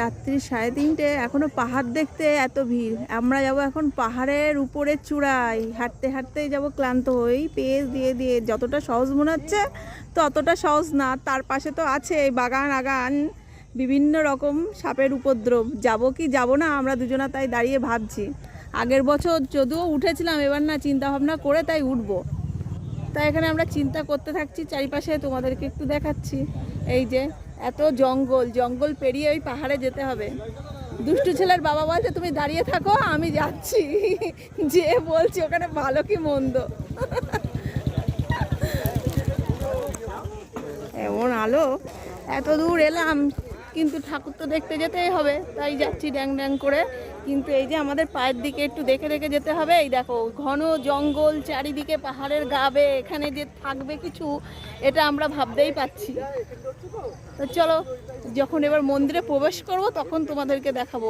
রাত্রি সাড়ে তিনটে, এখনও পাহাড় দেখতে এত ভিড়। আমরা যাব এখন পাহাড়ের উপরে চূড়ায়। হাঁটতে হাঁটতেই যাব ক্লান্ত হই পেজ দিয়ে দিয়ে যতটা সহজ মনে হচ্ছে, ততটা সহজ না। তার পাশে তো আছে বাগান আগান, বিভিন্ন রকম সাপের উপদ্রব। যাব কি যাব না, আমরা দুজনা তাই দাঁড়িয়ে ভাবছি। আগের বছর যদিও উঠেছিলাম, এবার না চিন্তা ভাবনা করে তাই উঠবো। তাই এখানে আমরা চিন্তা করতে থাকছি, চারিপাশে তোমাদেরকে একটু দেখাচ্ছি। এই যে এত জঙ্গল জঙ্গল পেরিয়ে ওই পাহাড়ে যেতে হবে। দুষ্টু ছেলের বাবা বলছে, তুমি দাঁড়িয়ে থাকো, আমি যাচ্ছি। যে বলছি, ওখানে ভালো কি মন্দ? এমন আলো। এত দূর এলাম। কিন্তু ঠাকুর তো দেখতে যেতেই হবে। তাই যাচ্ছি ড্যাং ড্যাং করে। কিন্তু এই যে আমাদের পায়ের দিকে একটু দেখে দেখে যেতে হবে, এই দেখো ঘন জঙ্গল চারিদিকে পাহাড়ের গাবে, এখানে যে থাকবে কিছু, এটা আমরা ভাবতেই পাচ্ছি তো চলো, যখন এবার মন্দিরে প্রবেশ করব, তখন তোমাদেরকে দেখাবো।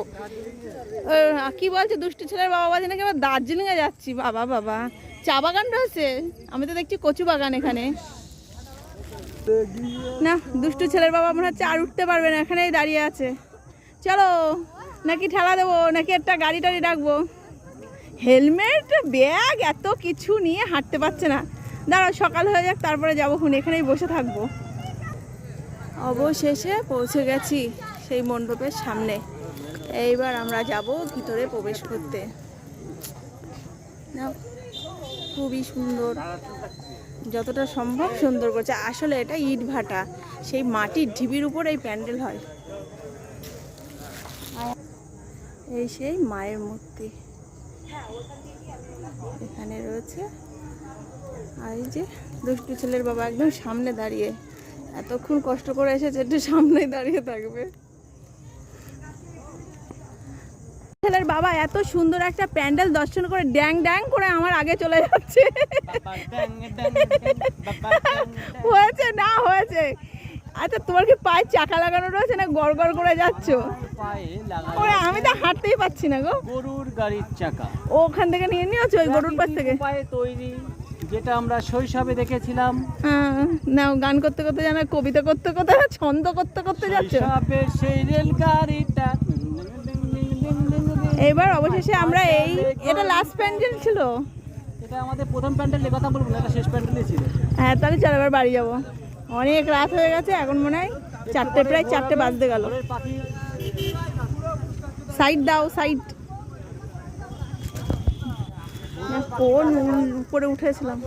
কি বলছে, দুষ্টু ছেলের বাবা বলছে নাকি আবার দার্জিলিংয়ে যাচ্ছি। বাবা বাবা। চা বাগান রয়েছে আমি তো দেখছি কচু বাগান এখানে। না দুষ্টু ছেলের বাবা মনে হচ্ছে আর উঠতে পারবে না এখানেই দাঁড়িয়ে আছে। চলো নাকি ঠেলা দেবো নাকি একটা গাড়ি টাড়ি ডাকবো? হেলমেট ব্যাগ এত কিছু নিয়ে হাঁটতে পারছে না। দাঁড়াও সকাল হয়ে যাক তারপরে যাব খুন এখানেই বসে থাকব। অবশেষে পৌঁছে গেছি সেই মণ্ডপের সামনে। এইবার আমরা যাব ভিতরে প্রবেশ করতে। নাও, খুবই সুন্দর। যতটা সম্ভব সুন্দর করছে। আসলে এটা ইট ভাটা। সেই মাটির ঢিবির উপর এই প্যান্ডেল হয়। এই সেই মায়ের মূর্তি। এখানে রয়েছে আর এই যে দুষ্টু ছেলের বাবা একদম সামনে দাঁড়িয়ে। এতক্ষণ কষ্ট করে এসেছে একটু সামনে দাঁড়িয়ে থাকবে। ছেলের বাবা এত সুন্দর একটা প্যান্ডেল দর্শন করে ড্যাং ড্যাং করে আমার আগে চলে যাচ্ছে। হয়েছে না হয়েছে। আচ্ছা তোমার কি পায়ে চাকা লাগানো রয়েছে না গড় গড় করে যাচ্ছ? ওরে আমি তো হাঁটতেই পাচ্ছি না গো। গরুর গাড়ির চাকা। ওখান থেকে নিয়ে নিয়েছো ওই গরুর পাশ থেকে? পায়ে তৈরি যেটা আমরা শৈশবে দেখেছিলাম। হ্যাঁ, নাও গান করতে করতে জানো কবিতা করতে করতে ছন্দ করতে করতে যাচ্ছ? সেই রেলগাড়িটা এইবার অবশেষে আমরা এই এটা লাস্ট প্যান্ডেল ছিল? এটা আমাদের প্রথম প্যান্ডেলের কথা বলব না এটা শেষ প্যান্ডেলই ছিল। হ্যাঁ তাহলে চলো এবার বাড়ি যাব। অনেক রাত হয়ে গেছে এখন মনে হয় চারটে প্রায় চারটে বাজতে গেল। সাইড দাও সাইড কোন উপরে উঠেছিলাম?